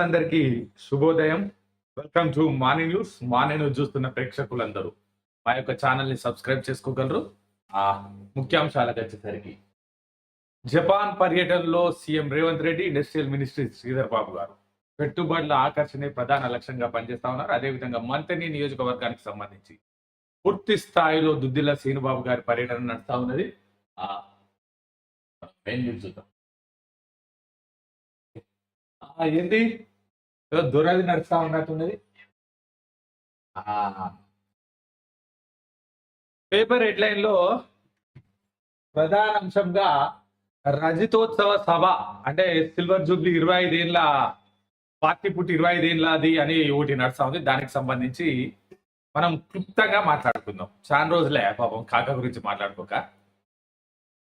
ప్రేక్షకులందరికీ శుభోదయం. Welcome to morning news morning news చూస్తున్న ప్రేక్షకులందరూ మా యొక్క ఛానల్ని సబ్స్క్రైబ్ చేసుకోగలరు. ఆ ముఖ్యాంశాలకు వచ్చేసరికి జపాన్ పర్యటనలో CM Revanth Reddy industrial ministry Sridhar Babu garu పెట్టుబడుల ఆకర్షణే ప్రధాన లక్ష్యంగా పనిచేస్తా ఉన్నారు. అదేవిధంగా మంతని నియోజకవర్గానికి సంబంధించి పూర్తి స్థాయిలో దుద్దిల్ల శ్రీనుబాబు గారి పర్యటన నడుస్తా ఉన్నది. ఏంది మెయిన్ న్యూస్ చూద్దాం. ఏదో దొరది నడుస్తా ఉన్నట్టున్నది. పేపర్ హెడ్లైన్లో ప్రధాన అంశంగా రజతోత్సవ సభ అంటే సిల్వర్ జూబ్లీ ఇరవై ఐదేళ్ళ పార్టీ పుట్టి ఇరవై ఐదేళ్ళది అని ఒకటి నడుస్తా ఉంది. దానికి సంబంధించి మనం క్లుప్తంగా మాట్లాడుకుందాం. చాలా రోజులే పాపం కాక గురించి మాట్లాడుకోక.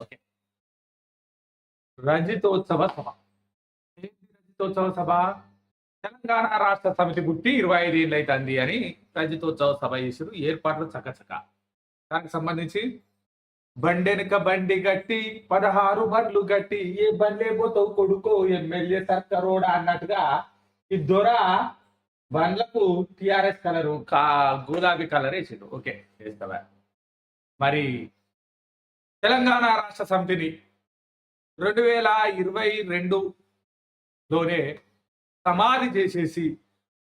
ఓకే. రజతోత్సవ సభ. ఏంటి రజతోత్సవ సభ? తెలంగాణ రాష్ట్ర సమితి పుట్టి ఇరవై ఐదు ఏళ్ళు అవుతుంది అని రజతోత్సవ సభ చేసారు ఏర్పాట్లు చకచక. దానికి సంబంధించి బండెనక బండి గట్టి పదహారు బండ్లు గట్టి ఏ బండే పోతావు కొడుకో ఎమ్మెల్యే సర్కరోడా అన్నట్టుగా ఈ దొర బండ్లకు టిఆర్ఎస్ కలరు కా గులాబీ కలర్ వేసిండు ఓకే వేస్తావా మరి తెలంగాణ రాష్ట్ర సమితిని రెండు వేల ఇరవై రెండులోనే సమాధి చేసేసి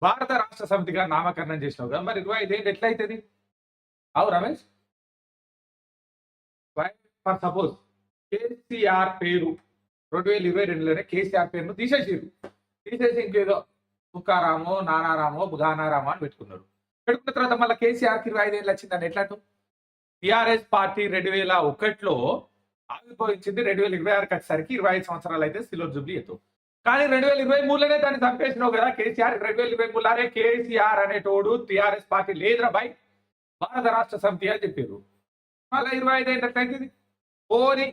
భారత రాష్ట్ర సమితిగా నామకరణం చేసినావు కదా. మరి ఇరవై ఐదేళ్ళు ఎట్లయితుంది? అవు రమేష్? ఫర్ సపోజ్ కేసీఆర్ పేరు రెండు వేల ఇరవై రెండులోనే కేసీఆర్ పేరును తీసేసారు తీసేసి ఇంకేదో ముక్కారామో నానారామో బుధానారామో అని పెట్టుకున్నారు. పెట్టుకున్న తర్వాత మళ్ళీ కేసీఆర్కి ఇరవై ఐదేళ్ళు వచ్చిందని ఎట్లాంటి? టిఆర్ఎస్ పార్టీ రెండు వేల ఒకటిలో ఆవిర్భవించింది రెండు వేల ఇరవై ఆరుకి వచ్చేసరికి ఇరవై ఐదు సంవత్సరాలు అయితే సిలో జుబ్లీ ఎత్తు. కానీ రెండు వేల ఇరవై మూడులోనే దాన్ని చంపేసినావు కదా కేసీఆర్. రెండు వేల ఇరవై మూడులోనే కేసీఆర్ అనేటోడు టిఆర్ఎస్ పార్టీ లేదురా బాయ్ భారత రాష్ట్ర సమితి అని చెప్పారు. మళ్ళీ ఇరవై ఐదు ఏంటంటే ఓని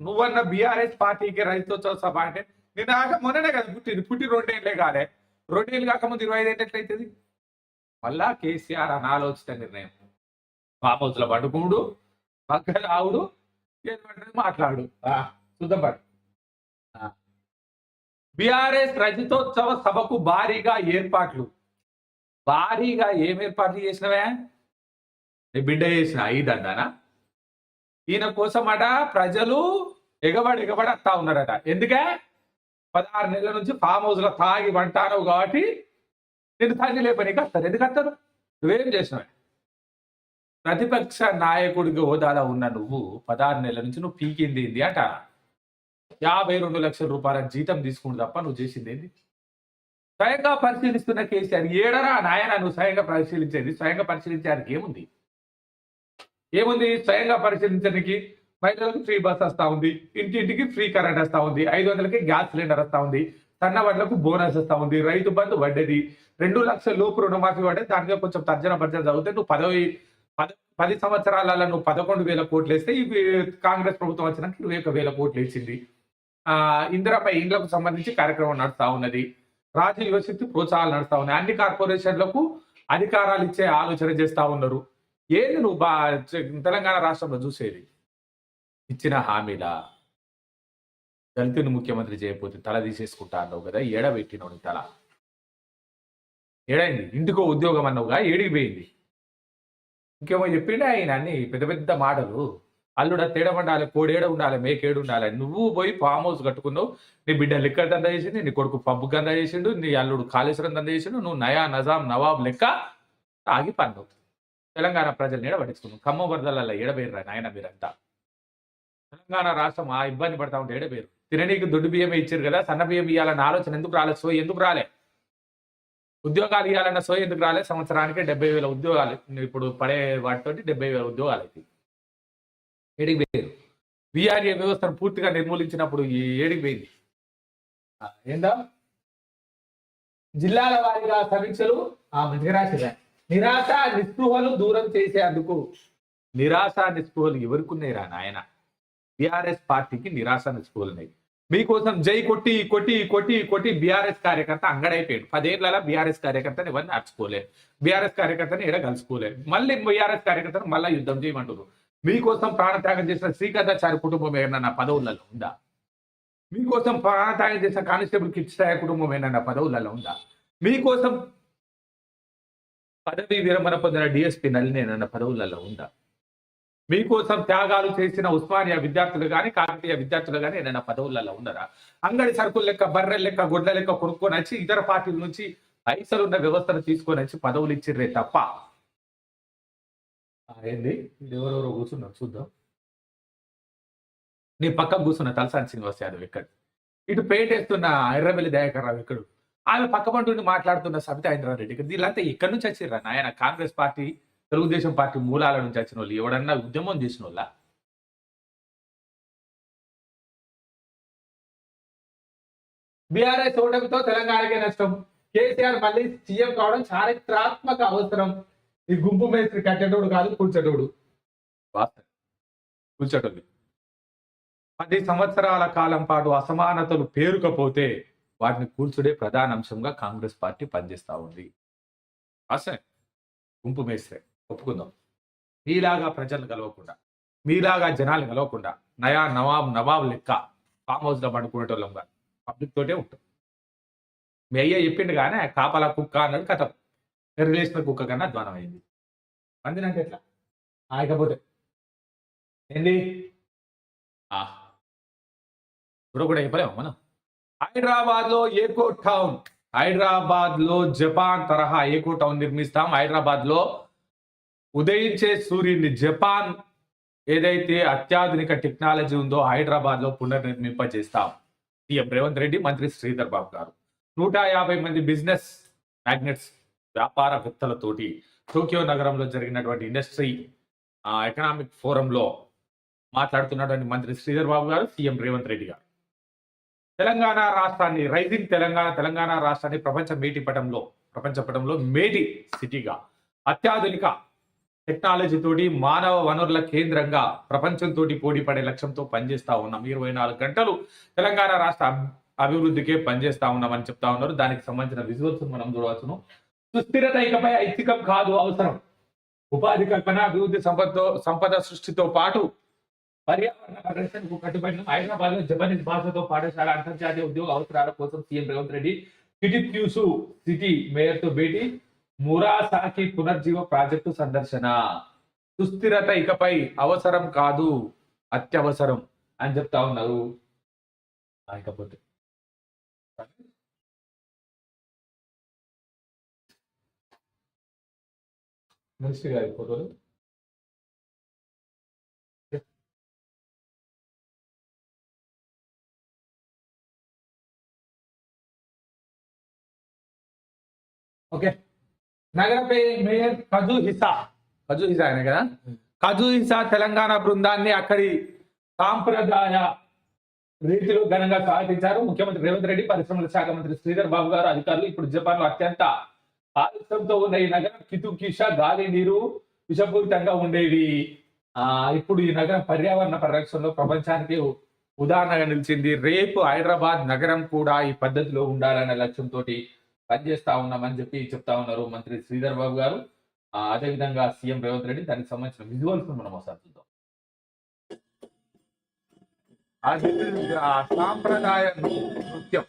నువ్వన్న బీఆర్ఎస్ పార్టీకి రైతుత్సవ సభ అంటే నిన్న ఆక మొన్ననే కదా పుట్టింది పుట్టి రెండేళ్ళే కాలే. రెండేళ్ళు కాకముందు ఇరవై ఐదు ఏంటట్లయితుంది మళ్ళా కేసీఆర్ అనాలోచిత నిర్ణయం. ఫామ్ హౌస్లో పడుకుడు పక్కన ఆవుడు మాట్లాడు. చూద్దాం పడు. బీఆర్ఎస్ రజతోత్సవ సభకు భారీగా ఏర్పాట్లు. భారీగా ఏం ఏర్పాట్లు చేసినవే? నీ బిడ్డ చేసిన ఐదండానా ఈయన కోసమట ప్రజలు ఎగబడి ఎగబడి వస్తా ఉన్నారట. ఎందుకే? పదహారు నెలల నుంచి ఫామ్ హౌస్లో తాగి వంటారు కాబట్టి నేను తాగి లేపనికి వస్తారు ఎందుకు వస్తారు నువ్వేం చేసినావు? ప్రతిపక్ష నాయకుడికి హోదాలో ఉన్న నువ్వు పదహారు నెలల నుంచి నువ్వు పీకింది అట యాభై రెండు లక్షల రూపాయల జీతం తీసుకుంటు తప్ప నువ్వు చేసింది ఏంది? స్వయంగా పరిశీలిస్తున్న కేసీఆర్ ఏడరా నాయన నువ్వు స్వయంగా పరిశీలించేది? స్వయంగా పరిశీలించడానికి ఏముంది? ఏముంది? స్వయంగా పరిశీలించడానికి మహిళలకు ఫ్రీ బస్ వస్తా ఉంది. ఇంటింటికి ఫ్రీ కరెంట్ వస్తా ఉంది. ఐదు వందలకి గ్యాస్ సిలిండర్ వస్తా ఉంది. సన్న వడ్లకు బోనస్ వస్తా ఉంది. రైతు బంధు వడ్డది రెండు లక్షల లోపు రుణమాఫీ పడ్డది. దాంట్లో కొంచెం తర్జన భర్జన చదివితే నువ్వు పదవి పది సంవత్సరాలలో నువ్వు పదకొండు వేల కోట్లు వేస్తే ఇవి కాంగ్రెస్ ప్రభుత్వం వచ్చినాక ఇరవై ఒక వేల కోట్లు వేసింది. ఇందిరాపై ఇండ్లకు సంబంధించి కార్యక్రమం నడుస్తా ఉన్నది. రాజు యువశక్తి ప్రోత్సాహాలు నడుస్తా ఉన్నాయి. అన్ని కార్పొరేషన్లకు అధికారాలు ఇచ్చే ఆలోచన చేస్తా ఉన్నారు. ఏది నువ్వు బా తెలంగాణ రాష్ట్రంలో చూసేది? ఇచ్చిన హామీల? దళితుని ముఖ్యమంత్రి చేయకపోతే తల తీసేసుకుంటా అన్నావు కదా ఏడబెట్టినావు తల. ఏడైంది? ఇంటికో ఉద్యోగం అన్నావుగా ఏడికి పోయింది? ఇంకేమో చెప్పిండే ఆయన అన్ని పెద్ద పెద్ద మాటలు? అల్లుడ తేడ ఉండాలి కోడేడ ఉండాలి మేకేడు ఉండాలి. నువ్వు పోయి ఫామ్ హౌస్ కట్టుకున్నావు నీ బిడ్డ లిక్కర్ దంద చేసింది నీ కొడుకు పబ్బు గంద చేసిండు నీ అల్లుడు కాళేశ్వరం దంద చేసిండు నువ్వు నయా నజాం నవాబ్ లెక్క ఆగి పన్ను తెలంగాణ ప్రజలు నీడ పట్టించుకున్నాం ఖమ్మం వరదలలో ఏడబేరురా నాయన మీరంతా. తెలంగాణ రాష్ట్రం ఆ ఇబ్బంది పడతా ఉంటే ఏడబేరు తిననీకి దొడ్డు బియ్యమే ఇచ్చారు కదా సన్న బియ్యం ఇవ్వాలన్న ఆలోచన ఎందుకు రాలే సో ఎందుకు రాలే? ఉద్యోగాలు ఇవ్వాలన్న సో ఎందుకు రాలే? సంవత్సరానికి డెబ్బై వేల ఉద్యోగాలు ఇప్పుడు పడే వాటితోటి డెబ్బై వేల ఉద్యోగాలు అయితే ఏడికి పోయారు. విఆర్ఏ వ్యవస్థను పూర్తిగా నిర్మూలించినప్పుడు ఈ ఏడికి పోయింది. ఏందా? జిల్లాల వారీగా సమీక్షలు ఆ నిరాశ నిరాశ నిస్పృహలు దూరం చేసేందుకు. నిరాశ నిస్పృహలు ఎవరికి ఉన్నాయిరా నాయన? బీఆర్ఎస్ పార్టీకి నిరాశ నిస్పృహలు ఉన్నాయి. మీకోసం జై కొట్టి కొట్టి కొట్టి కొట్టి బీఆర్ఎస్ కార్యకర్త అంగడైపోయాడు. పదేళ్ళ బీఆర్ఎస్ కార్యకర్తని ఎవరిని నడుచుకోలే బీఆర్ఎస్ కార్యకర్తని ఎడ కలుసుకోలేదు మళ్ళీ బీఆర్ఎస్ కార్యకర్తను మళ్ళీ యుద్ధం చేయమంటారు మీకోసం ప్రాణత్యాగం చేసిన శ్రీకాంతాచారి కుటుంబం ఏమన్నా నా పదవులలో ఉందా? మీకోసం ప్రాణత్యాగం చేసిన కానిస్టేబుల్ కిడ్స్టాయ కుటుంబం ఏనన్న పదవులలో ఉందా? మీకోసం పదవి విరమణ పొందిన డిఎస్పీ నలినేనన్న పదవులలో ఉందా? మీకోసం త్యాగాలు చేసిన ఉస్మానియా విద్యార్థులు కానీ కాకతీయ విద్యార్థులు కానీ ఏదైనా పదవులలో ఉన్నారా? అంగడి సరుకులు లెక్క బర్రెల లెక్క గొడ్ల లెక్క కొనుక్కొని వచ్చి ఇతర పార్టీల నుంచి పైసలు ఉన్న వ్యవస్థను తీసుకొని వచ్చి పదవులు ఇచ్చిర్రే తప్ప ఏంది? ఎవరెవరో కూర్చున్నారు చూద్దాం. నీ పక్కకు కూర్చున్న తలసాని శ్రీనివాస్ యాదవ్ ఇక్కడ ఇటు పేటేస్తున్న ఎర్రబెల్లి దయాకర్ రావు ఇక్కడ ఆమె పక్క పంటుండి మాట్లాడుతున్న సబితా ఇంద్రారెడ్డి ఇక్కడ వీళ్ళంతా ఎక్కడి నుంచి వచ్చిర్రా నాయన? కాంగ్రెస్ పార్టీ తెలుగుదేశం పార్టీ మూలాల నుంచి వచ్చిన వాళ్ళు ఎవడన్నా ఉద్యమం చేసిన వాళ్ళ? బీఆర్ఎస్ ఓటమితో తెలంగాణకే నష్టం. కేసీఆర్ మళ్ళీ సీఎం కావడం చారిత్రాత్మక అవసరం. ఈ గుంపు మేస్త్రి కట్టేటోడు కాదు కూర్చోటోడు కూల్చేటోడు పది సంవత్సరాల కాలం పాటు అసమానతలు పేరుకపోతే వాటిని కూల్చుడే ప్రధాన అంశంగా కాంగ్రెస్ పార్టీ పనిచేస్తా ఉంది. వాస్తవం. గుంపు మేస్త్రి ఒప్పుకుందాం. మీలాగా ప్రజలు కలవకుండా మీలాగా జనాలు కలవకుండా నయా నవాబ్ నవాబ్ లెక్క ఫామ్ హౌస్లో పండుకునేటోళ్ళంగా పబ్లిక్ తోటే ఉంటాం. మీ అయ్య చెప్పిండు కానీ కాపలా కుక్క అన్నాడు కథ. రిలేషన్ కుక్క కన్నా అధ్వానం అయింది. అందినంటే ఎట్లా? ఆయకపోతే ఏంది? ఇప్పుడు కూడా చెప్పలేము మనం. హైదరాబాద్లో ఏకో టౌన్ హైదరాబాద్లో జపాన్ తరహా ఏకో టౌన్ నిర్మిస్తాం. హైదరాబాద్లో ఉదయించే సూర్యుని జపాన్ ఏదైతే అత్యాధునిక టెక్నాలజీ ఉందో హైదరాబాద్లో పునర్నిర్మింపజేస్తాం. సీఎం రేవంత్ రెడ్డి మంత్రి శ్రీధర్ బాబు గారు. నూట యాభై మంది బిజినెస్ మ్యాగ్నెట్స్ వ్యాపారవేత్తలతోటి టోక్యో నగరంలో జరిగినటువంటి ఇండస్ట్రీ ఎకనామిక్ ఫోరంలో మాట్లాడుతున్నటువంటి మంత్రి శ్రీధర్ బాబు గారు సీఎం రేవంత్ రెడ్డి గారు. తెలంగాణ రాష్ట్రాన్ని రైజింగ్ తెలంగాణ తెలంగాణ రాష్ట్రాన్ని ప్రపంచ మేటి పటంలో ప్రపంచ పటంలో మేటి సిటీగా అత్యాధునిక టెక్నాలజీ తోటి మానవ వనరుల కేంద్రంగా ప్రపంచంతో పోటీపడే లక్ష్యంతో పనిచేస్తా ఉన్నాం. ఇరవై నాలుగు గంటలు తెలంగాణ రాష్ట్ర అభివృద్ధికే పనిచేస్తూ ఉన్నామని చెప్తా ఉన్నారు. దానికి సంబంధించిన విజువల్స్ మనం చూడవచ్చును సుస్థిరత ఇకపై ఐచ్ఛికం కాదు అవసరం. ఉపాధి కల్పన అభివృద్ధి సంపదతో సంపద సృష్టితో పాటు పర్యావరణ పరిరక్షణకు కట్టుబడిన హైదరాబాద్లో జపనీస్ భాషతో పాఠశాల అంతర్జాతీయ ఉద్యోగ అవసరాల కోసం CM Revanth Reddy Kitakyushu city మేయర్తో భేటీ మురాసాకి పునర్జీవ ప్రాజెక్టు సందర్శన. సుస్థిరత ఇకపై అవసరం కాదు అత్యవసరం అని చెప్తా ఉన్నారు. ఇకపోతే. మినిస్టర్ గారి ఫోటోలు. ఓకే. నగర mayor Kazuhisa. Kazuhisa ఆయన కదా? కజు హిసా తెలంగాణ బృందాన్ని అక్కడి సాంప్రదాయ రీతిలో ఘనంగా స్వాగతించారు. ముఖ్యమంత్రి రేవంత్ రెడ్డి పరిశ్రమల శాఖ మంత్రి శ్రీధర్ బాబు గారు అధికారులు ఇప్పుడు జపాన్లో అత్యంత కాలుష్యంతో ఉన్న ఈ నగరం కితుకిష గాలి నీరు విషపూరితంగా ఉండేవి. ఆ ఇప్పుడు ఈ నగరం పర్యావరణ పరిరక్షణలో ప్రపంచానికి ఉదాహరణగా నిలిచింది. రేపు హైదరాబాద్ నగరం కూడా ఈ పద్ధతిలో ఉండాలనే లక్ష్యంతో పనిచేస్తా ఉన్నామని చెప్పి చెప్తా ఉన్నారు మంత్రి శ్రీధర్ బాబు గారు. అదేవిధంగా సీఎం రేవంత్ రెడ్డి దానికి సంబంధించిన విజువల్స్ మనం ఒకసారి చూద్దాం. ఆ సాంప్రదాయ నృత్యం.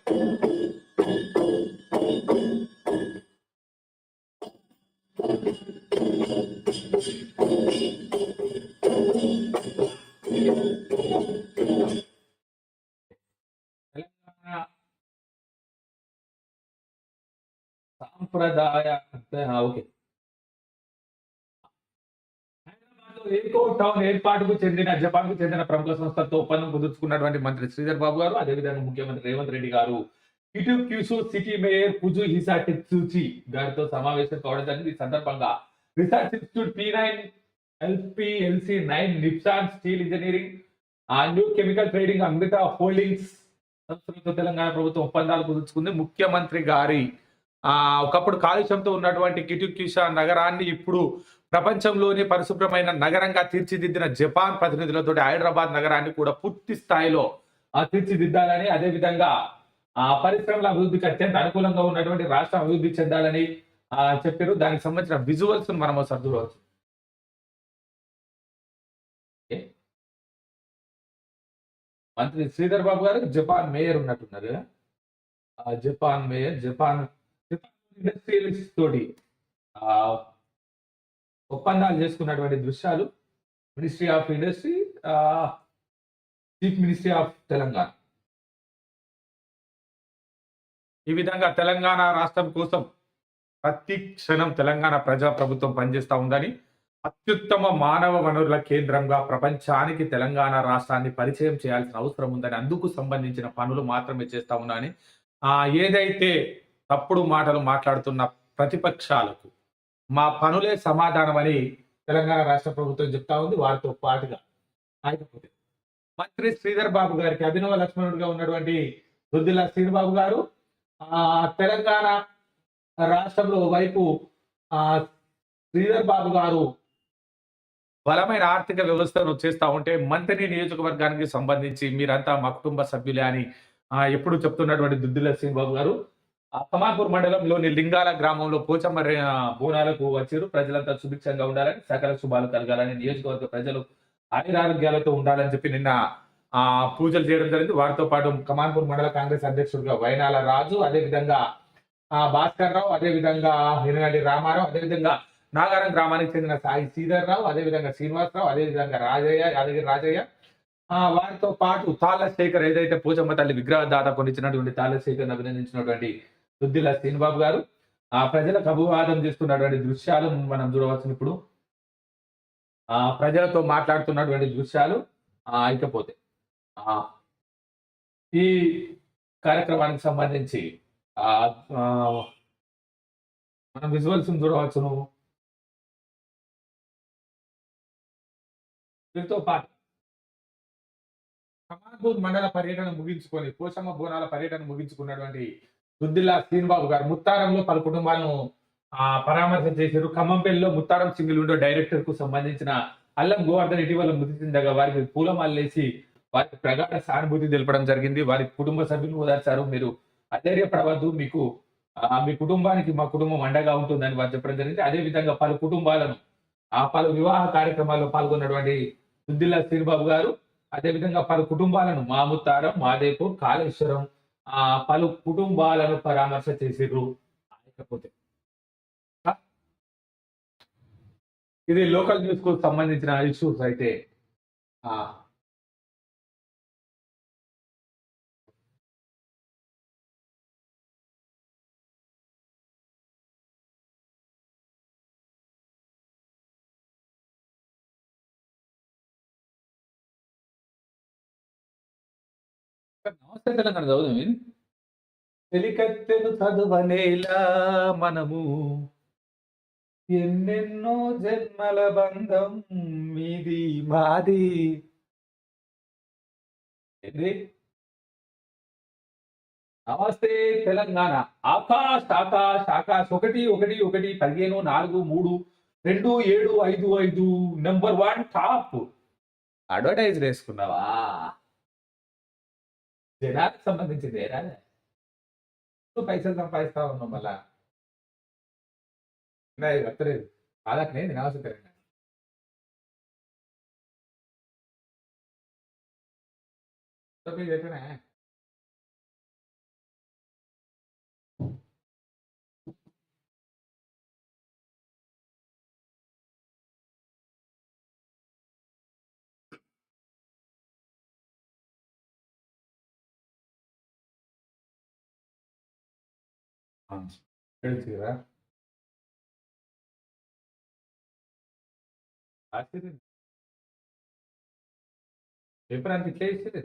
సాంప్రదాయ ఓకే. టౌన్ ఏర్పాటుకు చెందిన జపాన్కు చెందిన ప్రముఖ సంస్థలతో ఒప్పందం కుదుర్చుకున్నటువంటి మంత్రి శ్రీధర్ బాబు గారు అదేవిధంగా ముఖ్యమంత్రి రేవంత్ రెడ్డి గారు ఇటు క్యూసో సిటీ మేయర్ పుజు హిసా టెత్సూచి గారితో సమావేశం కావడం జరిగింది. ఈ సందర్భంగా research institute P nine LPLC nine Nippon steel engineering ఆ న్యూ కెమికల్ ట్రేడింగ్ అమృత హోల్డింగ్స్ సంస్థలతో తెలంగాణ ప్రభుత్వం ఒప్పందాలు కుదుర్చుకుంది. ముఖ్యమంత్రి గారి ఆ ఒకప్పుడు కాలుష్యంతో ఉన్నటువంటి కిటుక్యుషా నగరాన్ని ఇప్పుడు ప్రపంచంలోని పరిశుభ్రమైన నగరంగా తీర్చిదిద్దిన జపాన్ ప్రతినిధులతో హైదరాబాద్ నగరాన్ని కూడా పూర్తి స్థాయిలో ఆ తీర్చిదిద్దాలని అదే విధంగా ఆ పరిశ్రమల అభివృద్ధికి అత్యంత అనుకూలంగా ఉన్నటువంటి రాష్ట్రం అభివృద్ధి చెందాలని ఆ చెప్పారు. దానికి సంబంధించిన విజువల్స్ మనం ఒకసారి చూడవచ్చు. మంత్రి శ్రీధర్ బాబు గారు జపాన్ మేయర్ ఉన్నట్టున్నారు. Japan mayor Japan Japan industrialist తోటి ఒప్పందాలు చేసుకున్నటువంటి దృశ్యాలు. Ministry of industry chief ministry of Telangana. ఈ విధంగా తెలంగాణ రాష్ట్రం కోసం ప్రతి క్షణం తెలంగాణ ప్రజా ప్రభుత్వం పనిచేస్తూ ఉందని అత్యుత్తమ మానవ వనరుల కేంద్రంగా ప్రపంచానికి తెలంగాణ రాష్ట్రాన్ని పరిచయం చేయాల్సిన అవసరం ఉందని అందుకు సంబంధించిన పనులు మాత్రమే చేస్తా ఉన్నాని ఆ ఏదైతే తప్పుడు మాటలు మాట్లాడుతున్న ప్రతిపక్షాలకు మా పనులే సమాధానం అని తెలంగాణ రాష్ట్ర ప్రభుత్వం చెప్తా ఉంది వారితో పాటుగా. మంత్రి శ్రీధర్ బాబు గారికి అభినవ లక్ష్మణుడిగా ఉన్నటువంటి దుద్దిల శ్రీధర్ గారు తెలంగాణ రాష్ట్రంలో వైపు ఆ శ్రీధర్ బాబు గారు బలమైన ఆర్థిక వ్యవస్థను చేస్తూ ఉంటే మంత్రి నియోజకవర్గానికి సంబంధించి మీరంతా మా కుటుంబ సభ్యులే అని ఎప్పుడు చెప్తున్నటువంటి దుద్దిలర్ సింగ్ బాబు గారు. ఆ మండలంలోని లింగాల గ్రామంలో పోచమ్మ బోనాలకు వచ్చారు. ప్రజలంతా సుభిక్షంగా ఉండాలని సకల శుభాలు కలగాలని నియోజకవర్గ ప్రజలు ఆయురారోగ్యాలతో ఉండాలని చెప్పి నిన్న పూజలు చేయడం జరిగింది. వారితో పాటు కమాన్పూర్ మండల కాంగ్రెస్ అధ్యక్షుడిగా వైనాల రాజు అదే విధంగా ఆ భాస్కర్ రావు అదే విధంగా రామారావు అదే విధంగా నాగారం గ్రామానికి చెందిన సాయి శ్రీధర్ రావు అదే విధంగా శ్రీనివాసరావు అదే విధంగా రాజయ్య యాదగిరి రాజయ్య. ఆ వారితో పాటు తాళశేఖర్ ఏదైతే పూజమ్మ తల్లి విగ్రహ దాత కొనిచ్చినటువంటి తాళశేఖర్ అభినందించినటువంటి దుద్దిల శ్రీనిబాబు గారు ఆ ప్రజలకు అభివాదం చేస్తున్నటువంటి దృశ్యాలు మనం చూడవచ్చు ఇప్పుడు. ఆ ప్రజలతో మాట్లాడుతున్నటువంటి దృశ్యాలు ఆ ఇకపోతే. ఈ కార్యక్రమానికి సంబంధించి మనం విజువల్స్ చూడవచ్చును. వీరితో పాటు కమాన్పూర్ మండల పర్యటన ముగించుకొని పోషమ్మ బోనాల పర్యటన ముగించుకున్నటువంటి దుద్దిల్లా శ్రీనిబాబు గారు ముత్తారంలో పలు కుటుంబాలను పరామర్శం చేశారు. ఖమ్మంపల్లిలో ముత్తారం సింగిల్ విండో డైరెక్టర్కు సంబంధించిన అల్లం గోవర్ధన్ ఇటీవల మృతి చెందగా వారికి పూలమాలేసి వారికి ప్రగాఢ సానుభూతి తెలపడం జరిగింది. వారి కుటుంబ సభ్యులు ఓదార్చారు మీరు అధైర్యపడవద్దు మీకు మీ కుటుంబానికి మా కుటుంబం అండగా ఉంటుందని వారు చెప్పడం జరిగింది. అదే విధంగా పలు కుటుంబాలను ఆ పలు వివాహ కార్యక్రమాల్లో పాల్గొన్నటువంటి సుద్దిల్లా శ్రీబాబు గారు అదే విధంగా పలు కుటుంబాలను మాముత్తారం మాదేపూర్ కాళేశ్వరం ఆ పలు కుటుంబాలను పరామర్శ చేసిర్రు. లేకపోతే ఇది లోకల్ న్యూస్కు సంబంధించిన ఇష్యూస్ అయితే నమస్తే తెలంగాణ చదువుదాం. ఇది చదువనేలా మనము ఎన్నెన్నో జన్మల బంధం మీది మాది. నమస్తే తెలంగాణ. ఆకాశ్ ఆకాశ్ ఆకాశ్. ఒకటి ఒకటి ఒకటి పదిహేను నాలుగు మూడు రెండు ఏడు ఐదు ఐదు. నెంబర్ వన్ టాప్ అడ్వర్టైజ్ వేసుకున్నావా జనానికి సంబంధించింది ఏరా నువ్వు పైసలు సంపాదిస్తా ఉన్నావు మళ్ళా నా ఇది వస్తలేదు కాదకనే నేను అవసరం ఎట్లనే ಹೇಳ್ತೀರಾ ఆశ్చర్యం పేపర్ అంత ఇట్లా ఇచ్చేది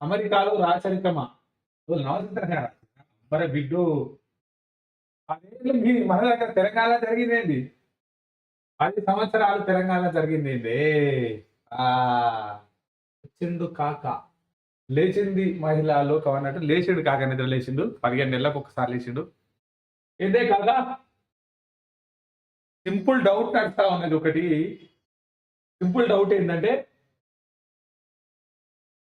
అమెరికాలో రాచరికమా నవచిత్రంగా మరి బిడ్డు అదేంటి మీ మన దగ్గర తెలంగాణ జరిగిందేంటి పది సంవత్సరాలు తెలంగాణ జరిగిందేంటి ఆ వచ్చిండు కాక లేచింది మహిళ లోకం అన్నట్టు లేచిండు కాక నిద్ర లేచిండు. పదిహేను నెలలకు ఒకసారి లేచిండు. ఇదే కాక సింపుల్ డౌట్ నడుస్తా ఉన్నది ఒకటి. సింపుల్ డౌట్ ఏంటంటే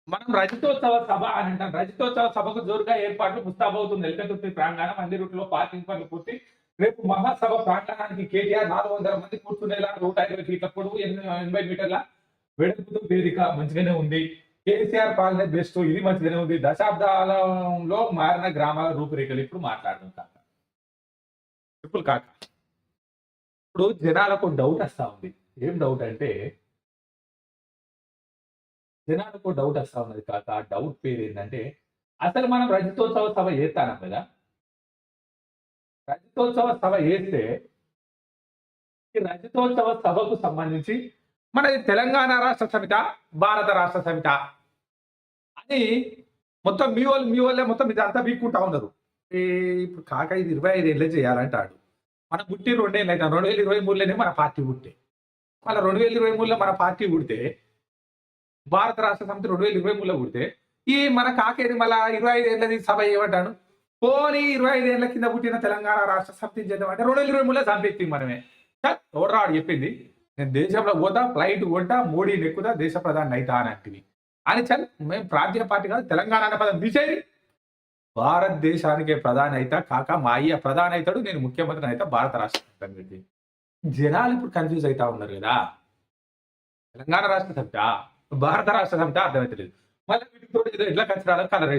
మనం రజతోత్సవ సభ అని అంటాం. రజతోత్సవ సభకు జోరుగా ఏర్పాట్లు ముస్తాబవుతుంది ఎల్కతుర్తి ప్రాంగణం అన్ని రూట్లో పార్కింగ్ పనులు పూర్తి. రేపు మహాసభ ప్రాంగణానికి కేటీఆర్ నాలుగు వందల మంది కూర్చునేలా నూట ఇరవై ఫీట్ల పొడవు ఎనభై మీటర్ల వెడల్పుతో వేదిక మంచిగానే ఉంది. కేసీఆర్ పాలన బెస్ట్ ఇది మంచిగానే ఉంది. దశాబ్దాలలో మారిన గ్రామాల రూపురేఖలు ఇప్పుడు మాట్లాడడం కాక. సింపుల్ కాక. ఇప్పుడు జనాలకు డౌట్ వస్తా ఉంది. ఏం డౌట్ అంటే జనాలకు డౌట్ వస్తా ఉన్నది కాక ఆ డౌట్ పేరు ఏంటంటే అసలు మనం రజతోత్సవ సభ చేస్తానం కదా? రజతోత్సవ సభ చేస్తే ఈ రజతోత్సవ సభకు సంబంధించి మనది తెలంగాణ రాష్ట్ర సమిత భారత రాష్ట్ర సమిత అని మొత్తం మీ వాళ్ళు మీ వాళ్ళే మొత్తం ఇది బీక్కుంటా ఉన్నారు. ఇప్పుడు కాక ఇది ఇరవై ఐదు ఏళ్ళే చేయాలంటాడు. మన పుట్టి రెండేళ్ళు అయితే రెండు వేల ఇరవై మూడులోనే మన పార్టీ పుట్టే. మళ్ళీ రెండు వేల ఇరవై మూడులో మన పార్టీ పుడితే భారత రాష్ట్ర సమితి రెండు వేల ఇరవై మూడులో పుడితే ఈ మన కాకేది మళ్ళా ఇరవై ఐదు ఏళ్ళది సభ ఏమంటాడు? పోనీ ఇరవై ఐదు ఏళ్ళ కింద పుట్టిన తెలంగాణ రాష్ట్ర సమితి చేద్దామంటే రెండు వేల ఇరవై మూడులో చంపెత్తి మనమే. చల్, చెప్పింది? నేను దేశంలో పోతా ఫ్లైట్ కొంటా మోడీ నెక్కుతా దేశ ప్రధాని అయితా అని అంటివి అని చల్ మేము ప్రాంతీయ పార్టీ కాదు తెలంగాణ అనే పదం తీసేది. భారతదేశానికే ప్రధాని అయితా కాక మా అయ్య ప్రధాని అవుతాడు నేను ముఖ్యమంత్రి అయితే భారత రాష్ట్ర సమితి జనాలు ఇప్పుడు కన్ఫ్యూజ్ అవుతా ఉన్నారు కదా. తెలంగాణ రాష్ట్ర సమిత భారత రాష్ట్ర సమిత అర్థమవుతలేదు మళ్ళీ వీటితో ఏదో ఎట్లా కచ్చరాలో కలర్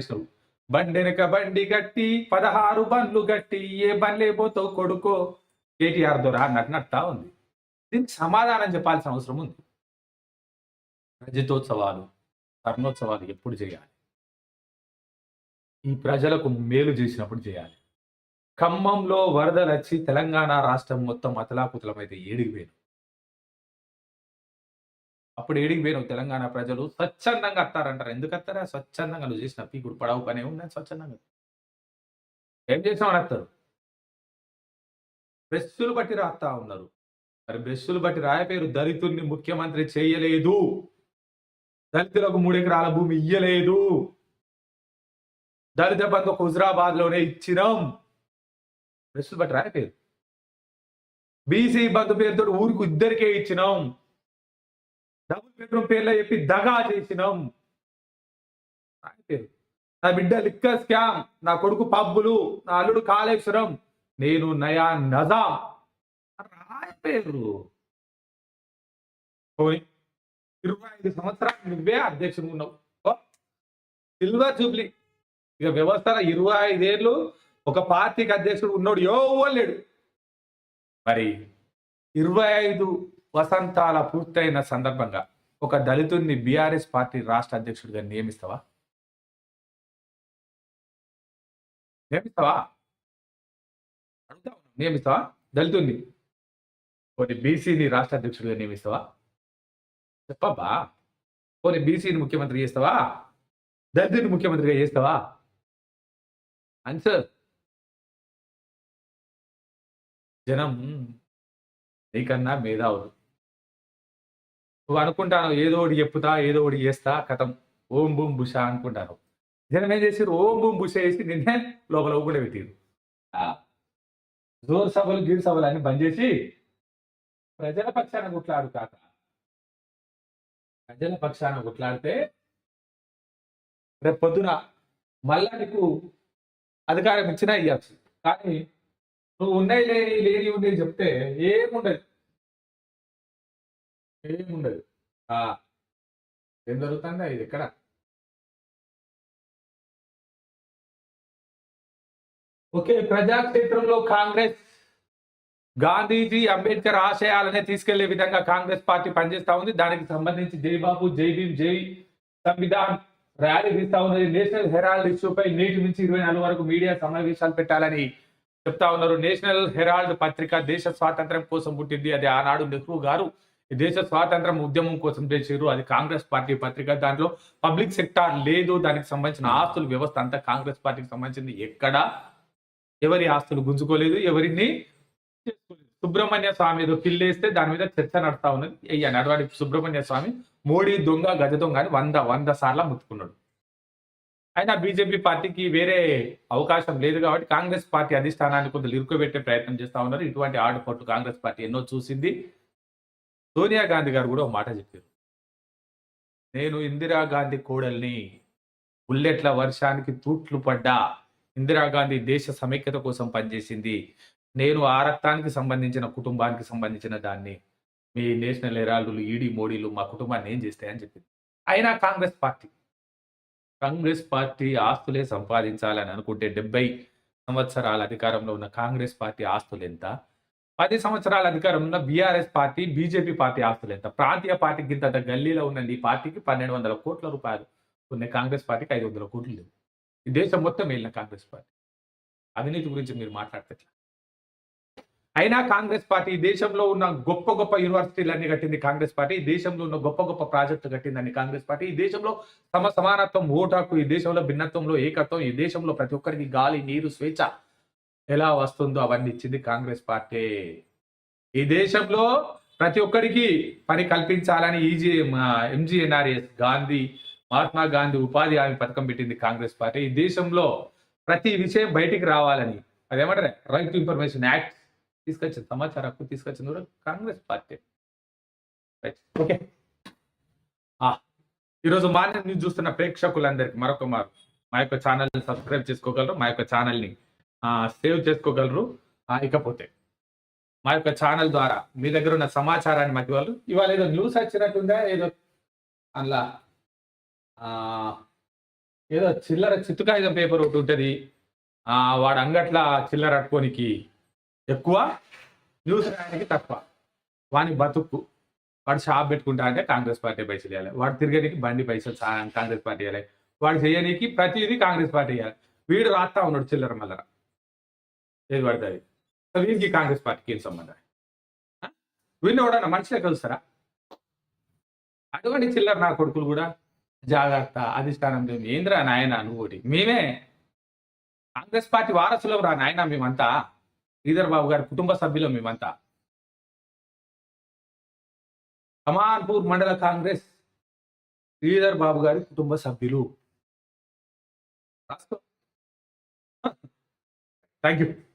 బండెనక బండి గట్టి పదహారు బండ్లు గట్టి ఏ బండ్లే పోతావు కొడుకో? కేటీఆర్ ద్వారా అన్నట్టు ఉంది. దీనికి సమాధానం చెప్పాల్సిన అవసరం ఉంది. రజతోత్సవాలు కర్ణోత్సవాలు ఎప్పుడు చేయాలి? ఈ ప్రజలకు మేలు చేసినప్పుడు చేయాలి. ఖమ్మంలో వరదలు వచ్చి తెలంగాణ రాష్ట్రం మొత్తం అతలాకుతలమైతే ఏడికి అప్పుడు ఏడికి పోయినావు తెలంగాణ ప్రజలు. స్వచ్ఛందంగా అత్తారంటారు. ఎందుకు వస్తారా స్వచ్ఛందంగా నువ్వు చేసిన పీకుడు పడవు పని ఉందని స్వచ్ఛందంగా. ఏం చేసామని వస్తారు బ్రెస్సులు బట్టి రాస్తా ఉన్నారు. మరి బ్రష్లు బట్టి రాయపేరు దళితుల్ని ముఖ్యమంత్రి చేయలేదు. దళితులకు మూడు ఎకరాల భూమి ఇయ్యలేదు. దళిత బంధు హుజరాబాద్లోనే ఇచ్చినాం. బ్రష్లు బట్టి రాయపేరు బీసీ బంధు పేరుతో ఊరికి ఇద్దరికే ఇచ్చినాం. డబుల్ బెడ్రూమ్ పేర్లో చెప్పి దగా చేసినాం. రాయపేరు నా బిడ్డ లిక్కర్ స్కామ్. నా కొడుకు పబ్బులు. నా అల్లుడు కాళేశ్వరం. నేను నయా నజాం. పేరు ఇరవై ఐదు సంవత్సరాలు నువ్వే అధ్యక్షుడు ఉన్నావు. Silver jubilee. ఇక వ్యవస్థలో ఇరవై ఐదేళ్ళు ఒక పార్టీకి అధ్యక్షుడు ఉన్నాడు. లేడు. మరి ఇరవై ఐదు వసంతాల పూర్తయిన సందర్భంగా ఒక దళితుడిని బీఆర్ఎస్ పార్టీ రాష్ట్ర అధ్యక్షుడిగా నియమిస్తావా? నియమిస్తావా? అడుగుతా నియమిస్తావా? దళితుడిని. కొన్ని బీసీని రాష్ట్ర అధ్యక్షుడిగా నియమిస్తావా? చెప్పబ్బా. పోనీ బీసీని ముఖ్యమంత్రి చేస్తావా? దళితుని ముఖ్యమంత్రిగా చేస్తావా? ఆన్సర్ జనం నీకన్నా మేధావులు. నువ్వు అనుకుంటాను ఏదో ఒకటి చెప్పుతా ఏదో ఒకటి చేస్తా కథం. ఓం బూమ్ బుష అనుకుంటాను జనం ఏం చేసారు ఓం బూమ్ బుష వేసి నిన్నే లోపల ఊపిరి పెట్టారు జోర్ సభలు గిరి సభలు అన్ని బంద్ చేసి ప్రజల పక్షాన కొట్లాడు కాక. ప్రజల పక్షాన కొట్లాడితే రేపు పొద్దున మళ్ళా నీకు అధికారం ఇచ్చినా ఇవ్వచ్చు కానీ నువ్వు ఉన్నాయి లేని లేని ఉండేవి చెప్తే ఏముండదు. ఏముండదు. ఆ, ఏం జరుగుతుందా? ఇది ఎక్కడ? ఓకే ప్రజాక్షేత్రంలో కాంగ్రెస్ గాంధీజీ అంబేద్కర్ ఆశయాలనే తీసుకెళ్ళే విధంగా కాంగ్రెస్ పార్టీ పనిచేస్తా ఉంది. దానికి సంబంధించి జైబాబు జై భీమ్ జై సంవిధాన్ ర్యాలీ తీస్తా ఉన్నది నేషనల్ హెరాల్డ్ ఇష్యూపై నేటి నుంచి ఇరవై నాలుగు వరకు మీడియా సమావేశాలు పెట్టాలని చెప్తా ఉన్నారు. నేషనల్ హెరాల్డ్ పత్రిక దేశ స్వాతంత్రం కోసం పుట్టింది. అది ఆనాడు నెహ్రూ గారు దేశ స్వాతంత్రం ఉద్యమం కోసం చేసారు అది కాంగ్రెస్ పార్టీ పత్రిక. దాంట్లో పబ్లిక్ సెక్టార్ లేదు. దానికి సంబంధించిన ఆస్తుల వ్యవస్థ అంతా కాంగ్రెస్ పార్టీకి సంబంధించింది. ఎక్కడ ఎవరి ఆస్తులు గుంజుకోలేదు. ఎవరిని సుబ్రహ్మణ్య స్వామి ఏదో పిల్లేస్తే దాని మీద చర్చ నడుస్తా ఉన్నది. అయ్యా అటువంటి సుబ్రహ్మణ్య స్వామి మోడీ దొంగ గజ దొంగ అని వంద వంద సార్లు ముత్తుకున్నాడు. అయినా బీజేపీ పార్టీకి వేరే అవకాశం లేదు కాబట్టి కాంగ్రెస్ పార్టీ అధిష్టానాన్ని కొంత ఇరుకోబెట్టే ప్రయత్నం చేస్తా ఉన్నారు. ఇటువంటి ఆడపట్టు కాంగ్రెస్ పార్టీ ఎన్నో చూసింది. సోనియా గాంధీ గారు కూడా ఒక మాట చెప్పారు. నేను ఇందిరాగాంధీ కోడల్ని బుల్లెట్ల వర్షానికి తూట్లు పడ్డా. ఇందిరాగాంధీ దేశ సమైక్యత కోసం పనిచేసింది. నేను ఆ రక్తానికి సంబంధించిన కుటుంబానికి సంబంధించిన దాన్ని మీ నేషనల్ హెరాల్డులు ఈడీ, మోడీలు మా కుటుంబాన్ని ఏం చేస్తాయని చెప్పింది. అయినా కాంగ్రెస్ పార్టీ కాంగ్రెస్ పార్టీ ఆస్తులే సంపాదించాలని అనుకుంటే 70 సంవత్సరాల అధికారంలో ఉన్న కాంగ్రెస్ పార్టీ ఆస్తులు ఎంత పది సంవత్సరాల అధికారంలో ఉన్న బీఆర్ఎస్ పార్టీ, బీజేపీ పార్టీ ఆస్తులెంత? ప్రాంతీయ పార్టీకి ఇంత గల్లీలో ఉన్న ఈ పార్టీకి 1200 కోట్ల రూపాయలు ఉన్న కాంగ్రెస్ పార్టీకి 500 కోట్లు లేవు. ఈ దేశం మొత్తం వెళ్ళిన కాంగ్రెస్ పార్టీ. అవినీతి గురించి మీరు మాట్లాడతట్లా అయినా కాంగ్రెస్ పార్టీ దేశంలో ఉన్న గొప్ప గొప్ప యూనివర్సిటీలన్నీ కట్టింది కాంగ్రెస్ పార్టీ. దేశంలో ఉన్న గొప్ప గొప్ప ప్రాజెక్టు కట్టిందని కాంగ్రెస్ పార్టీ. ఈ దేశంలో సమ సమానత్వం, ఓటాకు ఈ దేశంలో భిన్నత్వంలో ఏకత్వం, ఈ దేశంలో ప్రతి ఒక్కరికి గాలి, నీరు, స్వేచ్ఛ ఎలా వస్తుందో అవన్నీ ఇచ్చింది కాంగ్రెస్ పార్టీ. ఈ దేశంలో ప్రతి ఒక్కరికి పని కల్పించాలని ఈజీ ఎంజీఎన్ఆర్ఎస్ గాంధీ మహాత్మా గాంధీ ఉపాధి హామీ పథకం పెట్టింది కాంగ్రెస్ పార్టీ. ఈ దేశంలో ప్రతి విషయం బయటికి రావాలని అదేమంటారు రైట్ టు ఇన్ఫర్మేషన్ యాక్ట్ తీసుకొచ్చింది సమాచార హక్కు తీసుకొచ్చింది కూడా కాంగ్రెస్ పార్టీ. Right okay. ఈరోజు మార్నింగ్ న్యూస్ చూస్తున్న ప్రేక్షకులందరికీ మరొక మారు. మా యొక్క ఛానల్ని సబ్స్క్రైబ్ చేసుకోగలరు మా యొక్క ఛానల్ని సేవ్ చేసుకోగలరు ఇకపోతే మా యొక్క ఛానల్ ద్వారా మీ దగ్గర ఉన్న సమాచారాన్ని మధ్య వాళ్ళు ఇవాళ ఏదో న్యూస్ వచ్చినట్టుందా? ఏదో అందులో ఏదో చిల్లర చిత్తుకాగితం పేపర్ ఒకటి ఉంటుంది. ఆ, వాడు అంగట్ల చిల్లర అట్టుకోనికి ఎక్కువ న్యూస్ రాయడానికి తక్కువ. వాని బతుకు వాడు షాప్ పెట్టుకుంటా అంటే కాంగ్రెస్ పార్టీ పైసలు ఇవ్వాలి వాడు తిరగడానికి బండి పైసలు కాంగ్రెస్ పార్టీ ఇవ్వాలి వాడు చేయడానికి ప్రతిదీ కాంగ్రెస్ పార్టీ ఇవ్వాలి వీడు రాస్తా ఉన్నాడు చిల్లర మల్లర. ఏది పడుతుంది వీరికి కాంగ్రెస్ పార్టీకి ఏం సంబంధం? ఆ? వీడిని ఎవడన్నా మనిషిలో కలుస్తారా? అటువంటి చిల్లర నా కొడుకులు కూడా. జాగ్రత్త అధిష్టానం లేని. ఏంద్రా నాయన నువ్వు ఒకటి? మేమే కాంగ్రెస్ పార్టీ వారసులం రా నాయన మేమంతా. శ్రీధర్ బాబు గారి కుటుంబ సభ్యులు మేమంతా. కమాన్పూర్ మండల కాంగ్రెస్ శ్రీధర్ బాబు గారి కుటుంబ సభ్యులు. Thank you